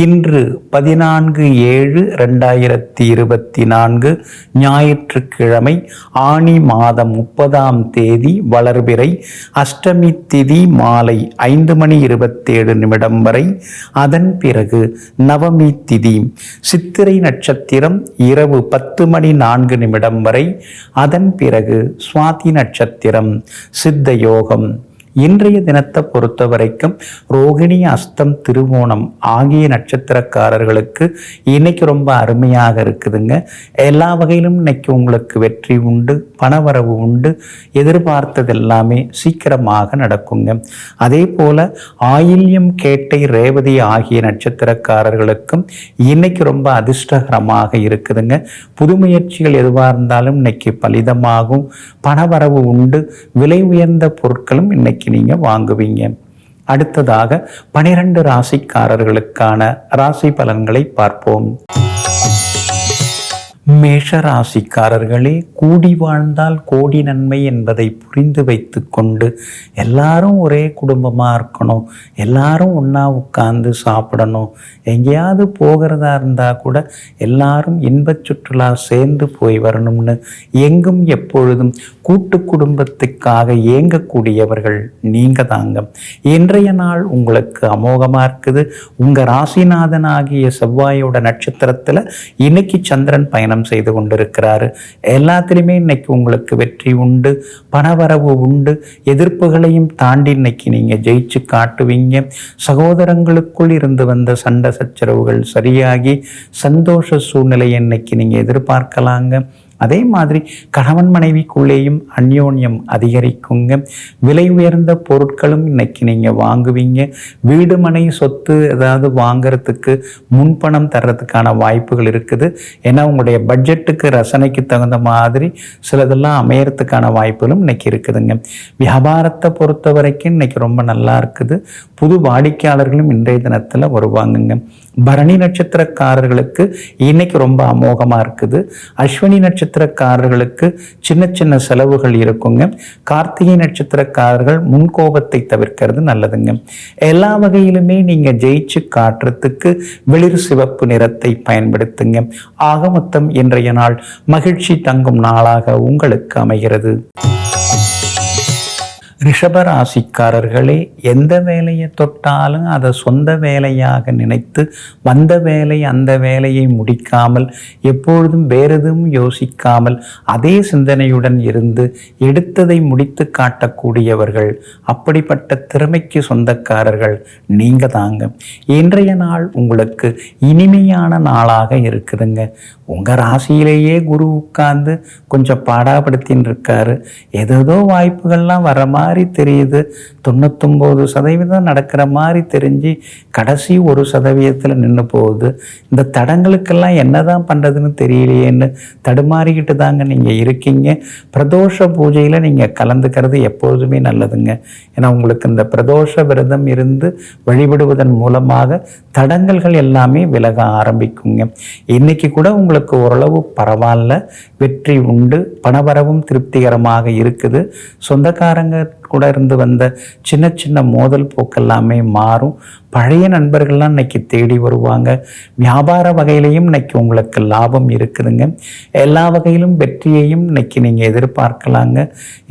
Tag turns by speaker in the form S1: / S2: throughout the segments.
S1: இன்று பதினான்கு ஏழு ரெண்டாயிரத்தி இருபத்தி நான்கு ஞாயிற்றுக்கிழமை ஆணி மாதம் முப்பதாம் தேதி வளர்பிறை அஷ்டமி திதி மாலை ஐந்து மணி இருபத்தேழு நிமிடம் வரை. அதன் பிறகு நவமி திதி. சித்திரை நட்சத்திரம் இரவு பத்து மணி நான்கு நிமிடம் வரை. அதன் பிறகு சுவாதி நட்சத்திரம். சித்த யோகம். இன்றைய தினத்தை பொறுத்த வரைக்கும் ரோகிணி அஸ்தம் திருவோணம் ஆகிய நட்சத்திரக்காரர்களுக்கு இன்னைக்கு ரொம்ப அருமையாக இருக்குதுங்க. எல்லா வகையிலும் இன்னைக்கு உங்களுக்கு வெற்றி உண்டு பணவரவு உண்டு எதிர்பார்த்தது எல்லாமே சீக்கிரமாக நடக்குங்க. அதே போல ஆயில்யம் கேட்டை ரேவதி ஆகிய நட்சத்திரக்காரர்களுக்கும் இன்னைக்கு ரொம்ப அதிர்ஷ்டகரமாக இருக்குதுங்க. புது முயற்சிகள் எதுவாக இருந்தாலும் இன்னைக்கு பலிதமாகும் பணவரவு உண்டு விலை உயர்ந்த பொருட்களும் இன்னைக்கு நீங்க வாங்குவீங்க. அடுத்ததாக பனிரெண்டு ராசிக்காரர்களுக்கான ராசி பலன்களை பார்ப்போம். மேஷ ராசிக்காரர்களே கூடி வாழ்ந்தால் கோடி நன்மை என்பதை புரிந்து வைத்து கொண்டு எல்லாரும் ஒரே குடும்பமாக இருக்கணும். எல்லாரும் ஒன்றா உட்கார்ந்து சாப்பிடணும். எங்கேயாவது போகிறதா இருந்தால் கூட எல்லாரும் இன்பச் சுற்றுலா சேர்ந்து போய் வரணும்னு எங்கும் எப்பொழுதும் கூட்டு குடும்பத்துக்காக இயங்கக்கூடியவர்கள் நீங்கள் தாங்க. இன்றைய நாள் உங்களுக்கு அமோகமாக இருக்குது. உங்கள் ராசிநாதன் ஆகிய செவ்வாயோட நட்சத்திரத்தில் இன்னைக்கு சந்திரன் பயணம் செய்து கொண்டிருக்கிறாரு. எல்லாத்திலுமே இன்னைக்கு உங்களுக்கு வெற்றி உண்டு பணவரவு உண்டு. எதிர்ப்புகளையும் தாண்டி இன்னைக்கு நீங்கள் ஜெயிச்சு காட்டுவீங்க. சகோதரங்களுக்குள் இருந்து வந்த சண்டை சச்சரவுகள் சரியாகி சந்தோஷ சூழ்நிலையை இன்னைக்கு நீங்கள் எதிர்பார்க்கலாங்க. அதே மாதிரி கணவன் மனைவிக்குள்ளேயும் அந்யோன்யம் அதிகரிக்குங்க. விலை உயர்ந்த பொருட்களும் இன்னைக்கு நீங்கள் வாங்குவீங்க. வீடு மனை சொத்து ஏதாவது வாங்குறதுக்கு முன்பணம் தர்றதுக்கான வாய்ப்புகள் இருக்குது. ஏன்னா உங்களுடைய பட்ஜெட்டுக்கு ரசனைக்கு தகுந்த மாதிரி சிலதெல்லாம் அமையறதுக்கான வாய்ப்புகளும் இன்னைக்கு இருக்குதுங்க. வியாபாரத்தை பொறுத்த வரைக்கும் இன்னைக்கு ரொம்ப நல்லா இருக்குது. புது வாடிக்கையாளர்களும் இன்றைய தினத்தில் வருவாங்கங்க. பரணி நட்சத்திரக்காரர்களுக்கு இன்னைக்கு ரொம்ப அமோகமாக இருக்குது. அஸ்வினி நட்சத்திரக்காரர்களுக்கு சின்ன சின்ன செலவுகள் இருக்குங்க. கார்த்திகை நட்சத்திரக்காரர்கள் முன்கோபத்தை தவிர்க்கிறது நல்லதுங்க. எல்லா வகையிலுமே நீங்கள் ஜெயிச்சு காட்டுறதுக்கு வெளிர் சிவப்பு நிறத்தை பயன்படுத்துங்க. ஆக மொத்தம் இன்றைய நாள் மகிழ்ச்சி தங்கும் நாளாக உங்களுக்கு அமைகிறது. ரிஷபராசிக்காரர்களே எந்த வேலையை தொட்டாலும் அதை சொந்த வேலையாக நினைத்து வந்த வேலை அந்த வேலையை முடிக்காமல் எப்பொழுதும் வேறெதும் யோசிக்காமல் அதே சிந்தனையுடன் இருந்து எடுத்ததை முடித்து காட்டக்கூடியவர்கள் அப்படிப்பட்ட திறமைக்கு சொந்தக்காரர்கள் நீங்க தாங்க. இன்றைய நாள் உங்களுக்கு இனிமையான நாளாக இருக்குதுங்க. உங்கள் ராசியிலேயே குரு உட்கார்ந்து கொஞ்சம் பாடாப்படுத்தின்னு இருக்காரு. ஏதேதோ வாய்ப்புகள்லாம் வர மாதிரி தெரியுது. தொண்ணூத்தொம்பது சதவீதம் நடக்கிற மாதிரி தெரிஞ்சு கடைசி ஒரு சதவீதத்தில் நின்று போகுது. இந்த தடங்களுக்கெல்லாம் என்னதான் பண்ணுறதுன்னு தெரியலையேன்னு தடுமாறிக்கிட்டு தாங்க நீங்கள் இருக்கீங்க. பிரதோஷ பூஜையில் நீங்கள் கலந்துக்கிறது எப்போதுமே நல்லதுங்க. ஏன்னா உங்களுக்கு இந்த பிரதோஷ விரதம் இருந்து வழிபடுவதன் மூலமாக தடங்கல்கள் எல்லாமே விலக ஆரம்பிக்குங்க. இன்னைக்கு கூட உங்களுக்கு ஓரளவு பரவாயில்ல. வெற்றி உண்டு. பணவரவும் திருப்திகரமாக இருக்குது. சொந்தக்காரங்க கூட இருந்து வந்த சின்ன சின்ன மோதல் போக்கெல்லாமே மாறும். பழைய நண்பர்கள்லாம் இன்னைக்கு தேடி வருவாங்க. வியாபார வகையிலையும் இன்னைக்கு உங்களுக்கு லாபம் இருக்குதுங்க. எல்லா வகையிலும் வெற்றியையும் இன்னைக்கு நீங்கள் எதிர்பார்க்கலாங்க.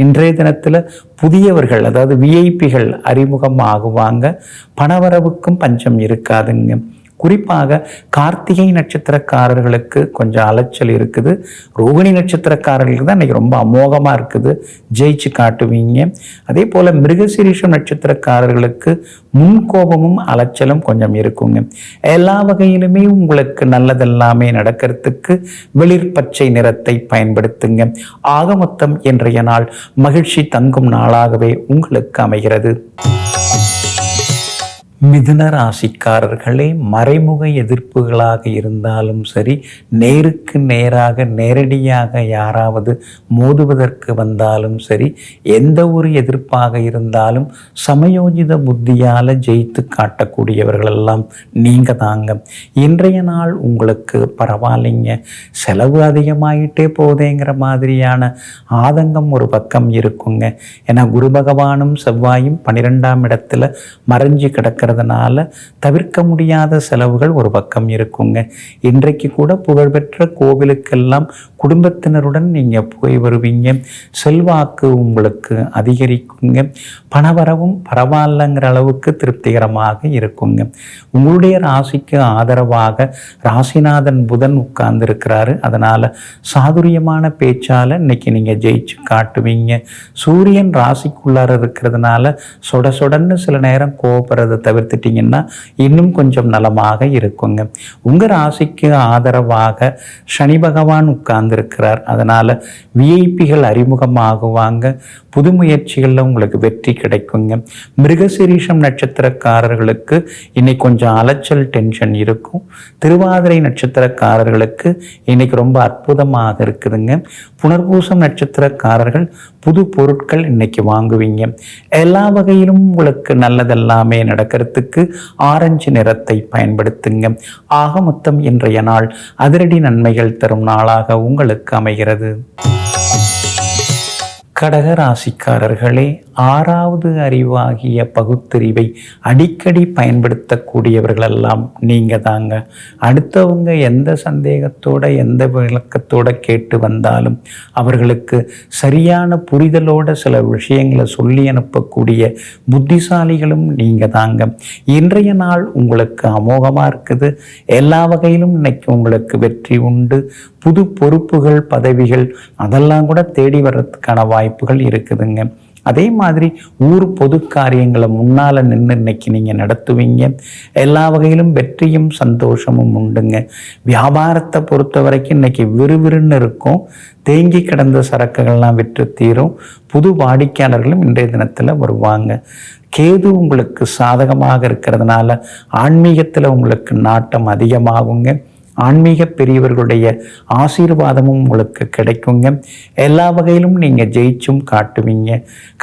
S1: இன்றைய தினத்தில் புதியவர்கள் அதாவது விஐபிகள் அறிமுகம் ஆகுவாங்க பணவரவுக்கும் பஞ்சம் இருக்காதுங்க. குறிப்பாக கார்த்திகை நட்சத்திரக்காரர்களுக்கு கொஞ்சம் அலைச்சல் இருக்குது. ரோகிணி நட்சத்திரக்காரர்களுக்கு தான் இன்னைக்கு ரொம்ப அமோகமாக இருக்குது. ஜெயிச்சு காட்டுவீங்க. அதே போல் மிருகசிரீஷம் நட்சத்திரக்காரர்களுக்கு முன்கோபமும் அலைச்சலும் கொஞ்சம் இருக்குங்க. எல்லா வகையிலுமே உங்களுக்கு நல்லதெல்லாமே நடக்கிறதுக்கு வெளிர் பச்சை நிறத்தை பயன்படுத்துங்க. ஆக மொத்தம் இன்றைய நாள் மகிழ்ச்சி தங்கும் நாளாகவே உங்களுக்கு அமைகிறது. மிதுன ராசிக்காரர்களே மறைமுக எதிர்ப்புகளாக இருந்தாலும் சரி நேருக்கு நேராக நேரடியாக யாராவது மோதுவதற்கு வந்தாலும் சரி எந்த ஒரு எதிர்ப்பாக இருந்தாலும் சமயோஜித புத்தியால் ஜெயித்து காட்டக்கூடியவர்களெல்லாம் நீங்கள் தாங்க. இன்றைய நாள் உங்களுக்கு பரவாயில்லைங்க. செலவு அதிகமாயிட்டே போதேங்கிற மாதிரியான ஆதங்கம் ஒரு பக்கம் இருக்குங்க. ஏன்னா குரு பகவானும் செவ்வாயும் பன்னிரெண்டாம் இடத்துல மறைஞ்சு இருக்கிறதுனால தவிர்க்க முடியாத செலவுகள் ஒரு பக்கம் இருக்குங்க. இன்றைக்கு கூட புகழ்பெற்ற கோவிலுக்கெல்லாம் குடும்பத்தினருடன் நீங்கள் போய் வருவீங்க. செல்வாக்கு உங்களுக்கு அதிகரிக்குங்க. பணவரவும் பரவாயில்லங்கிற அளவுக்கு திருப்திகரமாக இருக்குங்க. உங்களுடைய ராசிக்கு ஆதரவாக ராசிநாதன் புதன் உட்கார்ந்து இருக்கிறாரு அதனால் சாதுரியமான பேச்சால் இன்னைக்கு நீங்கள் ஜெயிச்சு காட்டுவீங்க. சூரியன் ராசிக்குள்ளார இருக்கிறதுனால சொட சொடன்னு சில நேரம் கோபப்படுறதை தவிர்த்துட்டிங்கன்னா இன்னும் கொஞ்சம் நலமாக இருக்குங்க. உங்கள் ராசிக்கு ஆதரவாக சனி பகவான் உட்கார்ந்துருக்கிறார். அதனால் விஐபிகள் அறிமுகமாகுவாங்க. புது முயற்சிகளில் உங்களுக்கு வெற்றி கிடைக்குங்க. மிருகசிரீஷம் நட்சத்திரக்காரர்களுக்கு இன்னைக்கு கொஞ்சம் அலைச்சல் டென்ஷன் இருக்கும். திருவாதிரை நட்சத்திரக்காரர்களுக்கு இன்னைக்கு ரொம்ப அற்புதமாக இருக்குதுங்க. புனர்பூசம் நட்சத்திரக்காரர்கள் புது பொருட்கள் இன்னைக்கு வாங்குவீங்க. எல்லா வகையிலும் உங்களுக்கு நல்லதெல்லாமே நடக்கிறது. நடக்கிறதுக்கு ஆரஞ்சு நிறத்தை பயன்படுத்துங்க. ஆக மொத்தம் இன்றைய நாள் அதிரடி நன்மைகள் தரும் நாளாக உங்களுக்கு அமைகிறது. கடக ராசிக்காரர்களே ஆறாவது அறிவாகிய பகுத்தறிவை அடிக்கடி பயன்படுத்தக்கூடியவர்களெல்லாம் நீங்கள் தாங்க அடுத்தவங்க எந்த சந்தேகத்தோட எந்த விளக்கத்தோட கேட்டு வந்தாலும் அவர்களுக்கு சரியான புரிதலோட சில விஷயங்களை சொல்லி அனுப்பக்கூடிய புத்திசாலிகளும் நீங்கள் தாங்க இன்றைய நாள் உங்களுக்கு அமோகமாக இருக்குது. எல்லா வகையிலும் இன்னைக்கு உங்களுக்கு வெற்றி உண்டு. புது பொறுப்புகள் பதவிகள் அதெல்லாம் கூட தேடி வர்றதுக்கான வாய்ப்புகள் இருக்குதுங்க. அதே மாதிரி ஊர் பொது காரியங்களை முன்னால் நின்று இன்னைக்கு நீங்கள் நடத்துவீங்க. எல்லா வகையிலும் வெற்றியும் சந்தோஷமும் உண்டுங்க. வியாபாரத்தை பொறுத்த வரைக்கும் இன்னைக்கு விறுவிறுன்னு இருக்கும். தேங்கி கிடந்த சரக்குகள்லாம் விற்று தீரும். புது வாடிக்கையாளர்களும் இன்றைய தினத்தில் வருவாங்க. கேது உங்களுக்கு சாதகமாக இருக்கிறதுனால ஆன்மீகத்தில் உங்களுக்கு நாட்டம் அதிகமாகுங்க. ஆன்மீக பெரியவர்களுடைய ஆசீர்வாதமும் உங்களுக்கு கிடைக்குங்க. எல்லா வகையிலும் நீங்கள் ஜெயிச்சும் காட்டுவீங்க.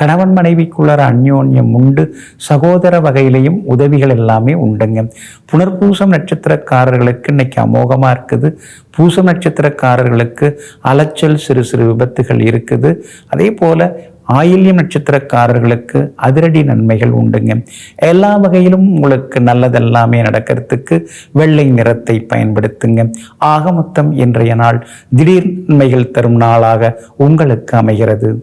S1: கணவன் மனைவிக்குள்ளார அந்யோன்யம் உண்டு. சகோதர வகையிலையும் உதவிகள் எல்லாமே உண்டுங்க. புனர்பூசம் நட்சத்திரக்காரர்களுக்கு இன்னைக்கு அமோகமாக இருக்குது. பூசம் நட்சத்திரக்காரர்களுக்கு அலைச்சல் சிறு சிறு விபத்துகள் இருக்குது. அதே போல் ஆயில்யம் நட்சத்திரக்காரர்களுக்கு அதிரடி நன்மைகள் உண்டுங்க. எல்லா வகையிலும் உங்களுக்கு நல்லதெல்லாமே நடக்கிறதுக்கு வெள்ளை நிறத்தை பயன்படுத்துங்க. ஆக மொத்தம் இன்றைய நாள் திடீர் நன்மைகள் தரும் நாளாக உங்களுக்கு அமைகிறது.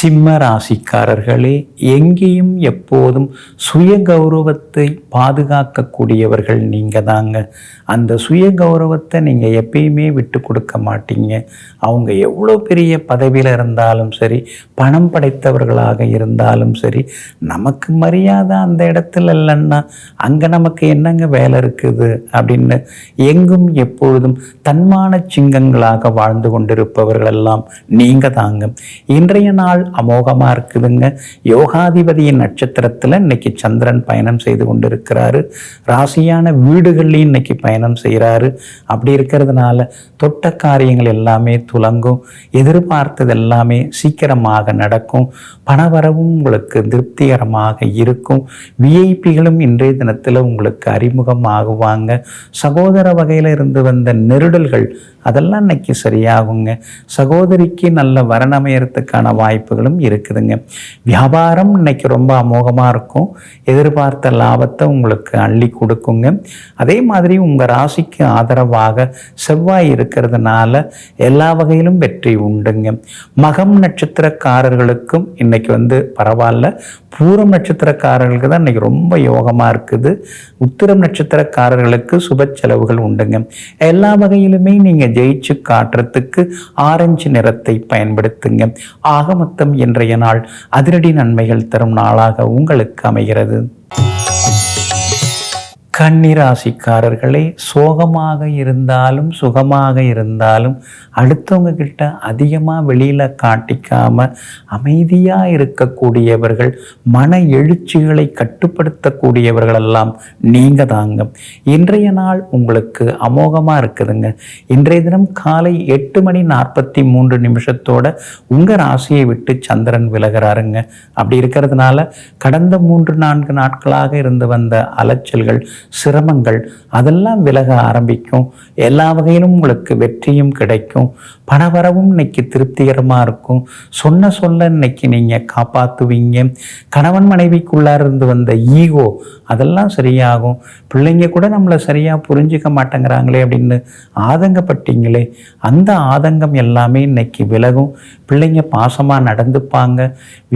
S1: சிம்ம ராசிக்காரர்களே எங்கேயும் எப்போதும் சுய கௌரவத்தை பாதுகாக்கக்கூடியவர்கள் நீங்கள் தாங்க அந்த சுய கௌரவத்தை நீங்கள் எப்பயுமே விட்டு கொடுக்க மாட்டீங்க. அவங்க எவ்வளோ பெரிய பதவியில் இருந்தாலும் சரி பணம் படைத்தவர்களாக இருந்தாலும் சரி நமக்கு மரியாதை அந்த இடத்துல இல்லைன்னா அங்கே நமக்கு என்னங்க வேலை இருக்குது? அப்படின்னு எங்கும் எப்பொழுதும் தன்மான சிங்கங்களாக வாழ்ந்து கொண்டிருப்பவர்களெல்லாம் நீங்கள் தாங்க இன்றைய நாள் அமோகமாக இருக்குதுங்க. யோகாதிபதியின் நட்சத்திரத்தில் இன்னைக்கு சந்திரன் பயணம் செய்து கொண்டிருக்கிறாரு. ராசியான வீடுகள்லையும் இன்னைக்கு பயணம் செய்கிறாரு அப்படி இருக்கிறதுனால தொட்ட காரியங்கள் எல்லாமே துலங்கும். எதிர்பார்த்தது எல்லாமே சீக்கிரமாக நடக்கும். பணவரவும் உங்களுக்கு திருப்திகரமாக இருக்கும். விஐபிகளும் இன்றைய தினத்தில் உங்களுக்கு அறிமுகம் ஆகுவாங்க சகோதர வகையில் இருந்து வந்த நெருடல்கள் அதெல்லாம் இன்னைக்கு சரியாகுங்க. சகோதரிக்கு நல்ல வரணமையறதுக்கான வாய்ப்புகளும் இருக்குதுங்க. வியாபாரம் இன்னைக்கு ரொம்ப அமோகமாக இருக்கும். எதிர்பார்த்த லாபத்தை உங்களுக்கு அள்ளி கொடுக்குங்க. அதே மாதிரி உங்கள் ராசிக்கு ஆதரவாக செவ்வாய் இருக்கிறதுனால எல்லா வகையிலும் வெற்றி உண்டுங்க. மகம் நட்சத்திரக்காரர்களுக்கும் இன்னைக்கு வந்து பரவாயில்ல. பூரம் நட்சத்திரக்காரர்களுக்கு தான் இன்னைக்கு ரொம்ப யோகமாக இருக்குது. உத்திரம் நட்சத்திரக்காரர்களுக்கு சுப செலவுகள் உண்டுங்க. எல்லா வகையிலுமே நீங்கள் ஜெயிச்சு காட்டுறதுக்கு ஆரஞ்சு நிறத்தை பயன்படுத்துங்க. ஆக மொத்தம் இன்றைய நாள். அதிரடி நன்மைகள் தரும் நாளாக உங்களுக்கு அமைகிறது. கன்னிராசிக்காரர்களே சோகமாக இருந்தாலும் சுகமாக இருந்தாலும் அடுத்தவங்க கிட்ட அதிகமாக வெளியில் காட்டிக்காம அமைதியாக இருக்கக்கூடியவர்கள் மன எழுச்சிகளை கட்டுப்படுத்தக்கூடியவர்கள் எல்லாம் நீங்கள் தாங்க. இன்றைய நாள் உங்களுக்கு அமோகமாக இருக்குதுங்க. இன்றைய தினம் காலை எட்டு மணி நாற்பத்தி மூன்று நிமிஷத்தோட உங்கள் ராசியை விட்டு சந்திரன் விலகிறாருங்க. அப்படி இருக்கிறதுனால கடந்த மூன்று நான்கு நாட்களாக இருந்து வந்த அலைச்சல்கள் சிரமங்கள் அதெல்லாம் விலக ஆரம்பிக்கும். எல்லா வகையிலும் உங்களுக்கு வெற்றியும் கிடைக்கும். பணவரவும் இன்னைக்கு திருப்திகரமாக இருக்கும். சொன்ன சொல்ல இன்னைக்கு நீங்கள் காப்பாற்றுவீங்க கணவன் மனைவிக்குள்ளார இருந்து வந்த ஈகோ அதெல்லாம் சரியாகும். பிள்ளைங்க கூட நம்மளை சரியாக புரிஞ்சுக்க மாட்டேங்கிறாங்களே அப்படின்னு ஆதங்கப்பட்டீங்களே அந்த ஆதங்கம் எல்லாமே இன்னைக்கு விலகும். பிள்ளைங்க பாசமாக நடந்துப்பாங்க.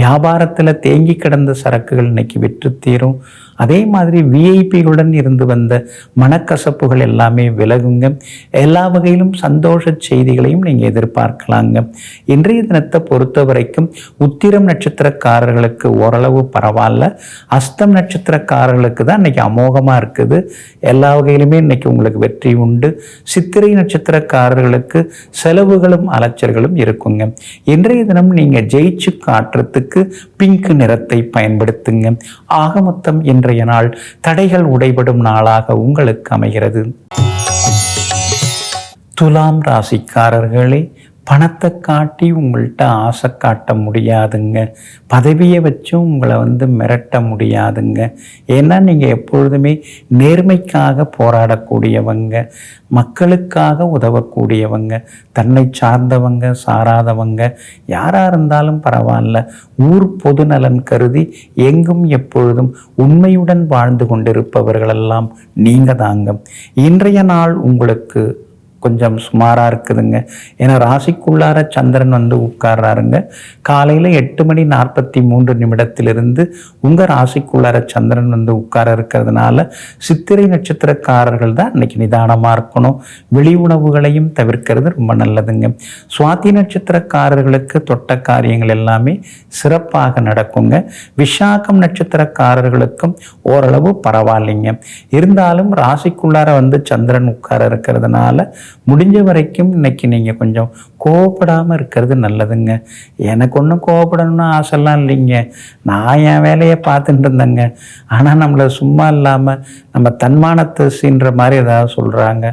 S1: வியாபாரத்தில் தேங்கி கிடந்த சரக்குகள் இன்னைக்கு விற்று தீரும். அதே மாதிரி விஐபிகளுடன் இருந்து வந்த மனக்கசப்புகள் எல்லாமே விலகுங்க. எல்லா வகையிலும் சந்தோஷ செய்திகளையும் நீங்கள் எதிர்பார்க்கலாங்க. இன்றைய தினத்தை பொறுத்த வரைக்கும் உத்திரம் நட்சத்திரக்காரர்களுக்கு ஓரளவு பரவாயில்ல. அஸ்தம் நட்சத்திரக்காரர்களுக்கு தான் இன்னைக்கு அமோகமாக இருக்குது. எல்லா வகையிலுமே இன்னைக்கு உங்களுக்கு வெற்றி உண்டு. சித்திரை நட்சத்திரக்காரர்களுக்கு செலவுகளும் அலைச்சல்களும் இருக்குங்க. இன்றைய தினம் நீங்கள் ஜெயிச்சு காட்டுறதுக்கு பிங்க் நிறத்தை பயன்படுத்துங்க. ஆக மொத்தம் இன்றைய நாள் தடைகள் உடைபடும் நாளாக உங்களுக்கு அமைகிறது. துலாம் ராசிக்காரர்களே பணத்தை காட்டி உங்கள்கிட்ட ஆசை காட்ட முடியாதுங்க. பதவியை வச்சும் உங்களை வந்து மிரட்ட முடியாதுங்க. ஏன்னா நீங்கள் எப்பொழுதுமே நேர்மைக்காக போராடக்கூடியவங்க மக்களுக்காக உதவக்கூடியவங்க தன்னை சார்ந்தவங்க சாராதவங்க யாராக இருந்தாலும் பரவாயில்ல. ஊர் பொது நலன் கருதி எங்கும் எப்பொழுதும் உண்மையுடன் வாழ்ந்து கொண்டிருப்பவர்களெல்லாம் நீங்கள் தாங்க இன்றைய நாள் உங்களுக்கு கொஞ்சம் சுமாராக இருக்குதுங்க. ஏன்னா ராசிக்குள்ளார சந்திரன் வந்து உட்கார்றாருங்க. காலையில் எட்டு மணி நாற்பத்தி மூன்று நிமிடத்திலிருந்து உங்கள் ராசிக்குள்ளார சந்திரன் வந்து உட்கார இருக்கிறதுனால சித்திரை நட்சத்திரக்காரர்கள் தான் இன்னைக்கு நிதானமாக இருக்கணும். வெளி உணவுகளையும் தவிர்க்கிறது ரொம்ப நல்லதுங்க. சுவாதி நட்சத்திரக்காரர்களுக்கு தொட்ட காரியங்கள் எல்லாமே சிறப்பாக நடக்குங்க. விஷாகம் நட்சத்திரக்காரர்களுக்கும் ஓரளவு பரவாயில்லைங்க. இருந்தாலும் ராசிக்குள்ளார வந்து சந்திரன் உட்கார இருக்கிறதுனால முடிஞ்ச வரைக்கும் இன்னைக்கு நீங்கள் கொஞ்சம் கோவப்படாமல் இருக்கிறது நல்லதுங்க. எனக்கு ஒன்றும் கோவப்படணும்னு ஆசைலாம் இல்லைங்க. நான் என் வேலையை பார்த்துட்டு இருந்தேங்க. ஆனால் நம்மளை சும்மா இல்லாமல் நம்ம தன்மானத்தை சீன்ற மாதிரி ஏதாவது சொல்கிறாங்க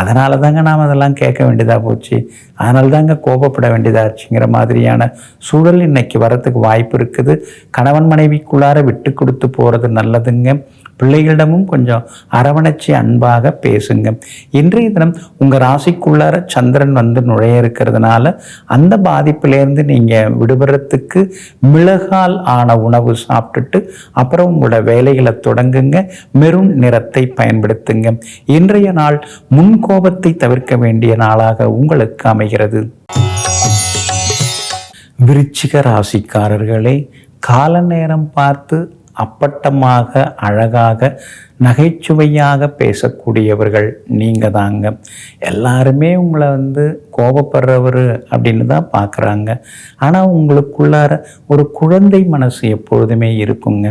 S1: அதனால தாங்க நாம் அதெல்லாம் கேட்க வேண்டியதாக போச்சு. அதனால தாங்க கோபப்பட வேண்டியதாச்சுங்கிற மாதிரியான சூழல் இன்னைக்கு வரத்துக்கு வாய்ப்பு இருக்குது. கணவன் மனைவிக்குள்ளார விட்டு கொடுத்து போகிறது நல்லதுங்க. பிள்ளைகளிடமும் கொஞ்சம் அரவணைச்சி அன்பாக பேசுங்க. இன்றைய தினம் உங்கள் ராசிக்குள்ளார சந்திரன் வந்து நுழைய இருக்கிறதுனால அந்த பாதிப்பிலேருந்து நீங்கள் விடுபடுறதுக்கு மிளகால் ஆன உணவு சாப்பிட்டுட்டு அப்புறம் உங்களோட வேலைகளை தொடங்குங்க. மெருண் நிறத்தை பயன்படுத்துங்க. இன்றைய நாள் முன்கோபத்தை தவிர்க்க வேண்டிய நாளாக உங்களுக்கு அமைகிறது. விருச்சிக ராசிக்காரர்களே கால நேரம் பார்த்து அப்பட்டமாக அழகாக நகைச்சுவையாக பேசக்கூடியவர்கள் நீங்கள் தாங்க. எல்லாருமே உங்களை வந்து கோபப்படுறவர் அப்படின்னு தான் பார்க்குறாங்க ஆனால் உங்களுக்குள்ளார ஒரு குழந்தை மனசு எப்பொழுதுமே இருக்குங்க.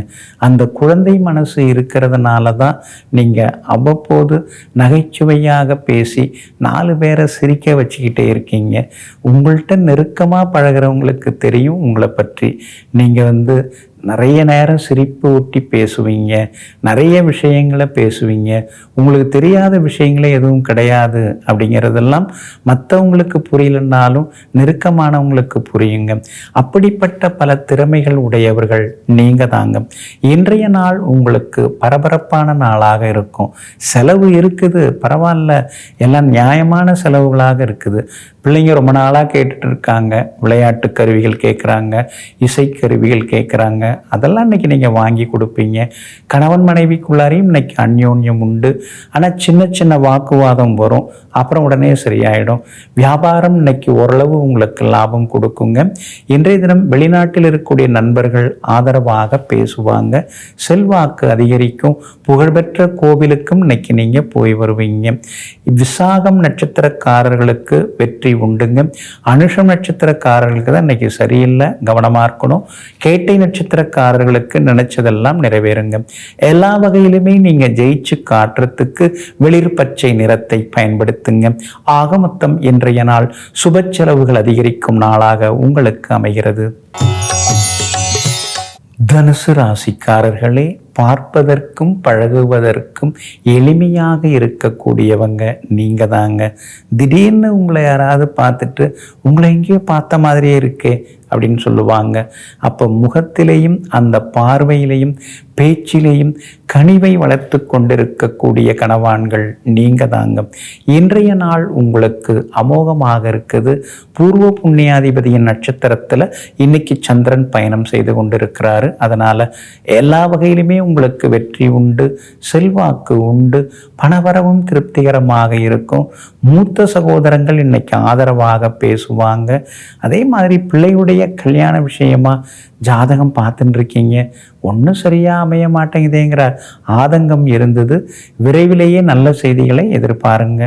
S1: அந்த குழந்தை மனசு இருக்கிறதுனால தான் நீங்கள் அவ்வப்போது நகைச்சுவையாக பேசி நாலு பேரை சிரிக்க வச்சுக்கிட்டே இருக்கீங்க. உங்கள்கிட்ட நெருக்கமாக பழகிறவங்களுக்கு தெரியும் உங்களை பற்றி. நீங்கள் வந்து நிறைய நேரம் சிரிப்பு ஊட்டி பேசுவீங்க நிறைய விஷயங்களை பேசுவீங்க. உங்களுக்கு தெரியாத விஷயங்களே எதுவும் கிடையாது அப்படிங்கிறதெல்லாம் மற்றவங்களுக்கு புரியலன்னாலும் நெருக்கமானவங்களுக்கு புரியுங்க. அப்படிப்பட்ட பல திறமைகள் உடையவர்கள் நீங்கள் தாங்க. இன்றைய நாள் உங்களுக்கு பரபரப்பான நாளாக இருக்கும். செலவு இருக்குது பரவாயில்ல. எல்லாம் நியாயமான செலவுகளாக இருக்குது. பிள்ளைங்க ரொம்ப நாளாக கேட்டுட்டு இருக்காங்க. விளையாட்டு கருவிகள் கேட்குறாங்க இசைக்கருவிகள் கேட்குறாங்க அதெல்லாம் இன்னைக்கு நீங்கள் வாங்கி கொடுப்பீங்க. கணவன் மனைவிக்குள்ளாரையும் இன்னைக்கு அந்யோன்யம் உண்டு. ஆனால் சின்ன சின்ன வாக்குவாதம் வரும். அப்புறம் உடனே சரியாயிடும். வியாபாரம் இன்னைக்கு ஓரளவு உங்களுக்கு லாபம் கொடுக்குங்க. இன்றைய தினம் வெளிநாட்டில் இருக்கக்கூடிய நண்பர்கள் ஆதரவாக பேசுவாங்க. செல்வாக்கு அதிகரிக்கும். புகழ்பெற்ற கோவிலுக்கும் இன்னைக்கு நீங்கள் போய் வருவீங்க. விசாகம் நட்சத்திரக்காரர்களுக்கு வெற்றி உண்டுங்க. அனுஷம் நட்சத்திரக்காரர்களுக்கு தான் இன்னைக்கு சரியில்லை. கவனமாக இருக்கணும். கேட்டை நட்சத்திர நட்சத்திரக்காரர்களுக்கு நினைச்சதெல்லாம் நிறைவேறுங்க. எல்லா வகையிலுமே நீங்க ஜெயிச்சு காட்டுறதுக்கு வெளிர் பச்சை நிறத்தை பயன்படுத்துங்க. ஆக மொத்தம் இன்றைய நாள் சுப செலவுகள் அதிகரிக்கும் நாளாக உங்களுக்கு அமைகிறது. தனுசு ராசிக்காரர்களே பார்ப்பதற்கும் பழகுவதற்கும் எளிமையாக இருக்கக்கூடியவங்க நீங்க தாங்க. திடீர்னு உங்களை யாராவது பார்த்துட்டு உங்களை எங்கேயோ பார்த்த மாதிரியே இருக்கே அப்படின்னு சொல்லுவாங்க. அப்போ முகத்திலேயும் அந்த பார்வையிலையும் பேச்சிலேயும் கனிவை வளர்த்து கொண்டிருக்கக்கூடிய கணவான்கள் நீங்க தாங்க இன்றைய நாள் உங்களுக்கு அமோகமாக இருக்குது. பூர்வ புண்ணியாதிபதியின் நட்சத்திரத்தில் இன்னைக்கு சந்திரன் பயணம் செய்து கொண்டிருக்கிறாரு. அதனால் எல்லா வகையிலுமே உங்களுக்கு வெற்றி உண்டு செல்வாக்கு உண்டு பணவரவும் திருப்திகரமாக இருக்கும். மூத்த சகோதரங்கள் இன்னைக்கு ஆதரவாக பேசுவாங்க. அதே மாதிரி பிள்ளையுடைய கல்யாண விஷயமா ஜாதகம் பார்த்துட்டு இருக்கீங்க. ஒன்றும் சரியாக அமைய மாட்டேங்குதேங்கிற ஆதங்கம் இருந்தது. விரைவிலேயே நல்ல செய்திகளை எதிர்பாருங்க.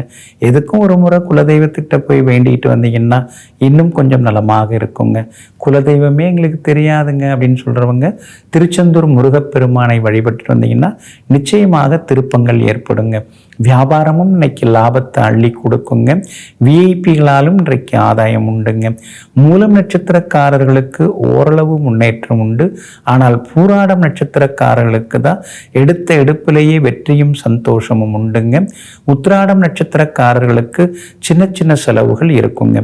S1: எதுக்கும் ஒரு முறை குலதெய்வத்திட்ட போய் வேண்டிகிட்டு வந்தீங்கன்னா இன்னும் கொஞ்சம் நலமாக இருக்குங்க. குலதெய்வமே எங்களுக்கு தெரியாதுங்க அப்படின்னு சொல்கிறவங்க திருச்செந்தூர் முருகப்பெருமானை வழிபட்டு வந்தீங்கன்னா நிச்சயமாக திருப்பங்கள் ஏற்படுங்க. வியாபாரமும் இன்னைக்கு லாபத்தை அள்ளி கொடுக்குங்க. விஐபிகளாலும் இன்றைக்கு ஆதாயம் உண்டுங்க. மூலம் நட்சத்திரக்காரர்களுக்கு ஓரளவு முன்னேற்றம் உண்டு. ஆனால் பூரா பூராடம் நட்சத்திரக்காரர்களுக்கு தான் எடுத்த எடுப்பிலேயே வெற்றியும் சந்தோஷமும் உண்டுங்க. உத்திராடம் நட்சத்திரக்காரர்களுக்கு சின்ன சின்ன செலவுகள் இருக்குங்க.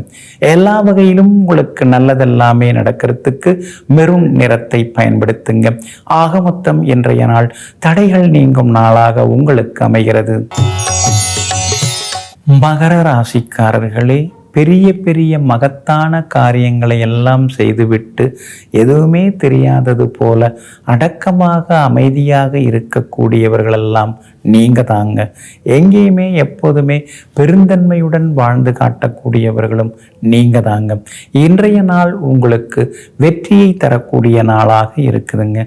S1: எல்லா வகையிலும் உங்களுக்கு நல்லதெல்லாமே நடக்கிறதுக்கு மெரும் நிறத்தை பயன்படுத்துங்க. ஆக மொத்தம் இன்றைய நாள் தடைகள் நீங்கும் நாளாக உங்களுக்கு அமைகிறது. மகர ராசிக்காரர்களே பெரிய பெரிய மகத்தான காரியங்களை எல்லாம் செய்துவிட்டு எதுவுமே தெரியாதது போல அடக்கமாக அமைதியாக இருக்கக்கூடியவர்களெல்லாம் நீங்கள் தாங்க. எங்கேயுமே எப்போதுமே பெருந்தன்மையுடன் வாழ்ந்து காட்டக்கூடியவர்களும் நீங்கள் தாங்க. இன்றைய நாள் உங்களுக்கு வெற்றியை தரக்கூடிய நாளாக இருக்குதுங்க.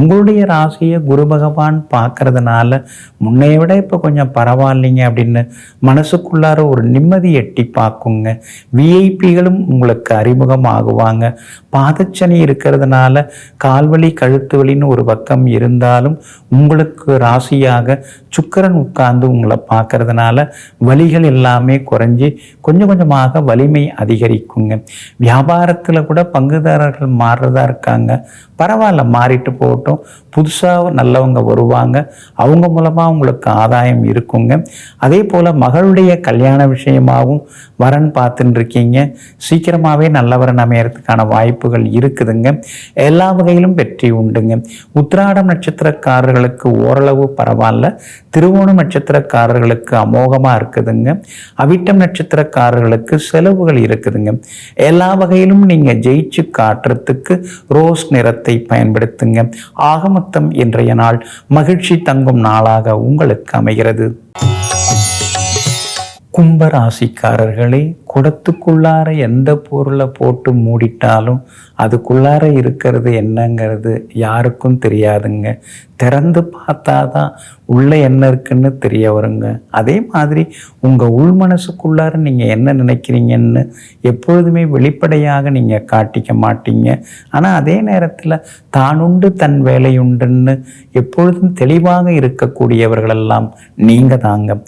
S1: உங்களுடைய ராசியை குரு பகவான் பார்க்கறதுனால முன்னைய விட இப்போ கொஞ்சம் பரவாயில்லைங்க அப்படின்னு மனசுக்குள்ளார ஒரு நிம்மதி எட்டி பார்க்குங்க. விஐபிகளும் உங்களுக்கு அறிமுகம் ஆகுவாங்க பாதச்சனி இருக்கிறதுனால கால்வலி கழுத்து வலின்னு ஒரு பக்கம் இருந்தாலும் உங்களுக்கு ராசியாக சுக்கரன் உட்கார்ந்து உங்களை பார்க்கறதுனால வலிகள் எல்லாமே குறைஞ்சி கொஞ்சம் கொஞ்சமாக வலிமை அதிகரிக்குங்க. வியாபாரத்தில் கூட பங்குதாரர்கள் மாறுறதா இருக்காங்க. பரவாயில்ல மாறிட்டு போகட்டும். புதுசாக நல்லவங்க வருவாங்க. அவங்க மூலமாக உங்களுக்கு ஆதாயம் இருக்குங்க. அதே போல் மகளுடைய கல்யாண விஷயமாகவும் வரன் பார்த்துட்டு இருக்கீங்க சீக்கிரமாகவே நல்லவரன் அமையறதுக்கான வாய்ப்புகள் இருக்குதுங்க. எல்லா வகையிலும் வெற்றி உண்டுங்க. உத்திராடம் நட்சத்திரக்காரர்களுக்கு ஓரளவு பரவாயில்ல. திருவோணம் நட்சத்திரக்காரர்களுக்கு அமோகமாக இருக்குதுங்க. அவிட்டம் நட்சத்திரக்காரர்களுக்கு செலவுகள் இருக்குதுங்க. எல்லா வகையிலும் நீங்கள் ஜெயிச்சு காட்டுறதுக்கு ரோஸ் நிறத்தை பயன்படுத்துங்க. ஆகமத்தம் இன்றைய நாள் மகிழ்ச்சி தங்கும் நாளாக உங்களுக்கு அமைகிறது. கும்பராசிக்காரர்களே குடத்துக்குள்ளார எந்த பொருளை போட்டு மூடிட்டாலும் அதுக்குள்ளார இருக்கிறது என்னங்கிறது யாருக்கும் தெரியாதுங்க. திறந்து பார்த்தா தான் உள்ளே என்ன இருக்குன்னு தெரிய வருங்க. அதே மாதிரி உங்கள் உள் மனசுக்குள்ளார நீங்கள் என்ன நினைக்கிறீங்கன்னு எப்பொழுதுமே வெளிப்படையாக நீங்கள் காட்டிக்க மாட்டீங்க. ஆனால் அதே நேரத்தில் தானுண்டு தன் வேலையுண்டுன்னு எப்பொழுதும் தெளிவாக இருக்கக்கூடியவர்களெல்லாம் நீங்கள் தாங்க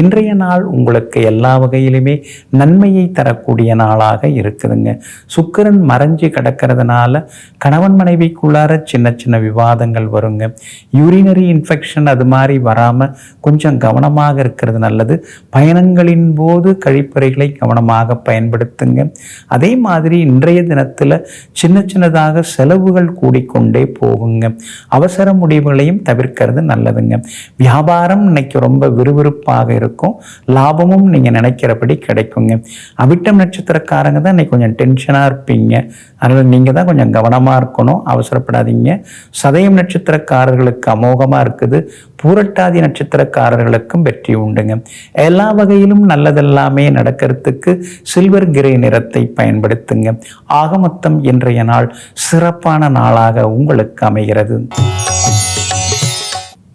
S1: இன்றைய நாள் உங்களுக்கு எல்லா வகையிலுமே நன்மையை தரக்கூடிய நாளாக இருக்குதுங்க. சுக்கிரன் மறைஞ்சு கிடக்கிறதுனால கணவன் மனைவிக்குள்ளார சின்ன சின்ன விவாதங்கள் வருங்க. யூரினரி இன்ஃபெக்ஷன் அது மாதிரி வராமல் கொஞ்சம் கவனமாக இருக்கிறது நல்லது. பயணங்களின் போது கழிப்பறைகளை கவனமாக பயன்படுத்துங்க. அதே மாதிரி இன்றைய தினத்தில் சின்ன சின்னதாக செலவுகள் கூடிக்கொண்டே போகுங்க. அவசர முடிவுகளையும் தவிர்க்கிறது நல்லதுங்க. வியாபாரம் இன்னைக்கு ரொம்ப விறுவிறுப்பாக இருக்கும். லாபமும் நீங்கள் நினைக்கிறபடி கிடைக்குங்க. அவிட்டம் நட்சத்திரக்காரங்க தான் இன்னைக்கு கொஞ்சம் டென்ஷனாக இருப்பீங்க. அதனால் நீங்கள் தான் கொஞ்சம் கவனமாக இருக்கணும். அவசரப்படாதீங்க. சதயம் நட்சத்திரக்காரர்களுக்கு அமோகமாக இருக்குது. பூரட்டாதி நட்சத்திரக்காரர்களுக்கும் வெற்றி உண்டுங்க. எல்லா வகையிலும் நல்லதெல்லாமே நடக்கிறதுக்கு சில்வர் கிரே நிறத்தை பயன்படுத்துங்க. ஆக மொத்தம் இன்றைய நாள் சிறப்பான நாளாக உங்களுக்கு அமைகிறது.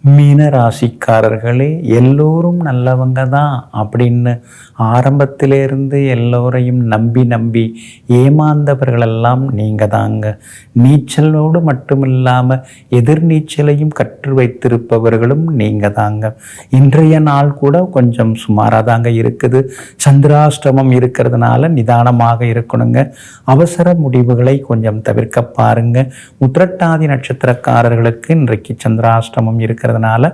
S1: மீன ராசிக்காரர்களே எல்லோரும் நல்லவங்க தான் அப்படின்னு ஆரம்பத்திலேருந்து எல்லோரையும் நம்பி நம்பி ஏமாந்தவர்களெல்லாம் நீங்கள் தாங்க நீச்சலோடு மட்டும் இல்லாமல் எதிர்நீச்சலையும் கற்று வைத்திருப்பவர்களும் நீங்கள் தாங்க இன்றைய நாள் கூட கொஞ்சம் சுமாராக தாங்க இருக்குது. சந்திராஷ்டமம் இருக்கிறதுனால நிதானமாக இருக்கணுங்க. அவசர முடிவுகளை கொஞ்சம் தவிர்க்க பாருங்க. உத்திரட்டாதி நட்சத்திரக்காரர்களுக்கு இன்றைக்கு சந்திராஷ்டமம் இருக்கிறதுனால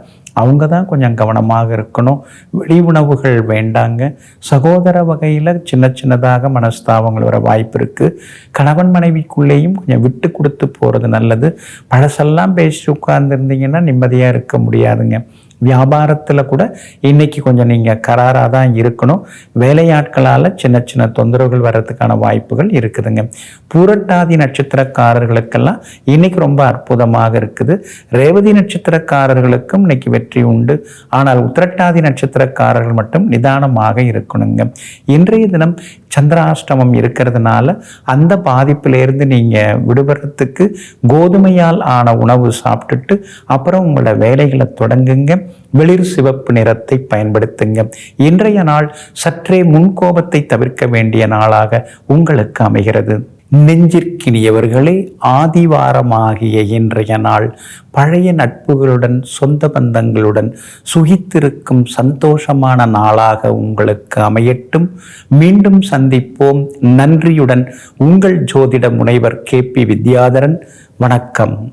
S1: அவங்க தான் கொஞ்சம் கவனமாக இருக்கணும். வெளி உணவுகள் வேண்டாங்க. சகோதர வகையில் சின்ன சின்னதாக மனஸ்தாபங்கள் வர வாய்ப்பு இருக்குது கணவன் மனைவிக்குள்ளேயும் கொஞ்சம் விட்டு கொடுத்து போகிறது நல்லது. பழசெல்லாம் பேசி உட்கார்ந்துருந்தீங்கன்னா நிம்மதியாக இருக்க முடியாதுங்க. வியாபாரத்தில் கூட இன்னைக்கு கொஞ்சம் நீங்கள் கராராக தான் இருக்கணும். வேலையாட்களால் சின்ன சின்ன தொந்தரவுகள் வர்றதுக்கான வாய்ப்புகள் இருக்குதுங்க. பூரட்டாதி நட்சத்திரக்காரர்களுக்கெல்லாம் இன்னைக்கு ரொம்ப அற்புதமாக இருக்குது. ரேவதி நட்சத்திரக்காரர்களுக்கும் இன்னைக்கு வெற்றி உண்டு. ஆனால் உத்திரட்டாதி நட்சத்திரக்காரர்கள் மட்டும் நிதானமாக இருக்கணுங்க. இன்றைய தினம் சந்திராஷ்டமம் இருக்கிறதுனால அந்த பாதிப்பிலேருந்து நீங்கள் விடுபடுறதுக்கு கோதுமையால் ஆன உணவு சாப்பிட்டுட்டு அப்புறம் உங்களோட வேலைகளை தொடங்குங்க. வெளிர் சிவப்பு நிறத்தை பயன்படுத்துங்க. இன்றைய நாள் சற்றே முன்கோபத்தை தவிர்க்க வேண்டிய நாளாக உங்களுக்கு அமைகிறது. நெஞ்சிற்கினியவர்களே ஆதிவாரமாகிய இன்றைய நாள் பழைய நட்புகளுடன் சொந்த பந்தங்களுடன் சுகித்திருக்கும் சந்தோஷமான நாளாக உங்களுக்கு அமையட்டும். மீண்டும் சந்திப்போம். நன்றியுடன் உங்கள் ஜோதிட முனைவர் கே பி வித்யாதரன். வணக்கம்.